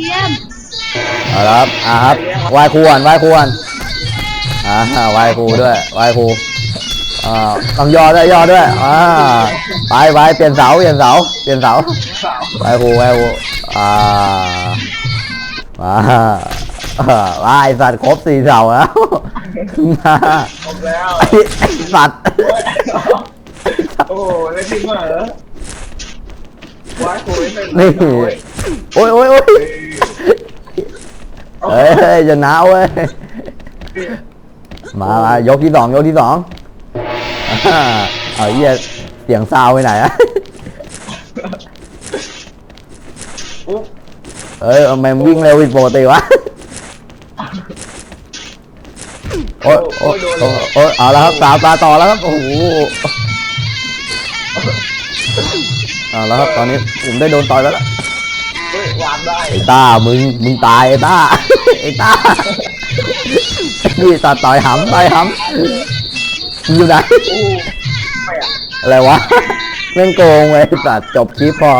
เยี่ยมเอาละครับอ่าครับไหว้ครูก่อนไหว้ครูก่อนอ่าไหว้ครูด้วยไหว้ครูอ่าต้องย่อด้วยย่อด้วยอ่าไปไปเปลี่ยนเสาเปลี่ยนเสาเปลี่ยนเสาไหว้ครูไหว้ครูอ่ามาอ่าว่าไอสัตว์ครบสี่เสาแล้วมาครบแล้วไอ้ไอ้สัตว์โอ้โหได้ที่เหมอว้ายคุยเป็นนี่โอ้ยโอ้ยโอ้ย เฮ้ยยจะหนาวเว้ย มามายกที่สองยกที่สองอ่าเอาเหี้ยเสียงซาวไปไหนอะอุ๊บเอ้ยทำไมมันวิ่งเร็วผิดปกติวะ โอ้ยโอ้ยโอ้ยโอ้ยเอาแล้วครับสาวตาต่อแล้วครับ โอ้โหเอาแล้วครับ ตอนนี้ผมได้โดนต่อยแล้ว วางได้ไอ้ต้ามึงมึงตายไอ้ต้าไอ้ต้านี่ตัดต่อยหำต่อยหำมึงอยู่ไหนโอ้ไม่อะอะไรวะแม่งโกงไว้ตัดจบคลิปพอ